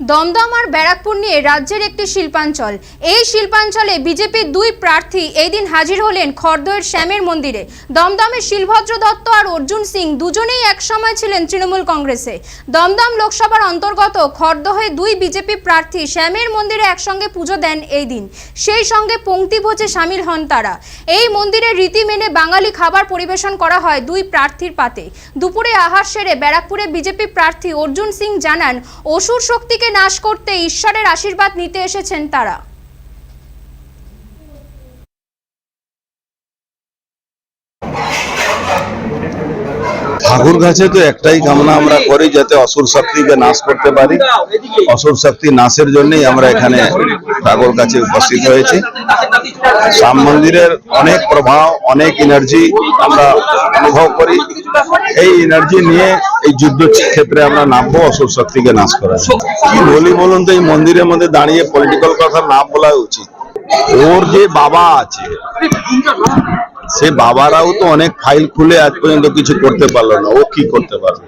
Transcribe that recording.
দমদম আর ব্যারাকপুর নিয়ে রাজ্যের একটি শিল্পাঞ্চল। এই শিল্পাঞ্চলে বিজেপির দুই প্রার্থী এই দিন হাজির হলেন খর্দয়ের শ্যামের মন্দিরে। দমদমের শিলভদ্র দত্ত আর অর্জুন সিং দুজনেই একসময় ছিলেন তৃণমূল কংগ্রেসে। দমদম লোকসভার অন্তর্গত খর্দহে দুই বিজেপি প্রার্থী শ্যামের মন্দিরে একসঙ্গে পুজো দেন এই দিন। সেই সঙ্গে পঙ্ক্তি ভোজে সামিল হন তারা। এই মন্দিরের রীতি মেনে বাঙালি খাবার পরিবেশন করা হয় দুই প্রার্থীর পাতে। দুপুরে আহার সেরে ব্যারাকপুরে বিজেপি প্রার্থী অর্জুন সিং জানান, অসুর শক্তিকে নাশ করতে ঈশ্বরের আশীর্বাদ নিতে এসেছেন তারা। ঠাকুর কাছে তো একটাই কামনা আমরা করি যাতে অসুর শক্তিকে নাশ করতে পারি। অসুর শক্তি নাশের জন্যই আমরা এখানে ঠাকুর কাছে উপস্থিত হয়েছি। রাম মন্দিরের অনেক প্রভাব, অনেক এনার্জি আমরা অনুভব করি। এই এনার্জি নিয়ে এই যুদ্ধ ক্ষেত্রে আমরা নামবো অশোক শক্তিকে নাশ করা কি বলি বলুন তো, এই মন্দিরের মধ্যে দাঁড়িয়ে পলিটিক্যাল কথা না বলা উচিত। ওর যে বাবা আছে, সে বাবারাও তো অনেক ফাইল খুলে আজ পর্যন্ত কিছু করতে পারল না। ও কি করতে পারবে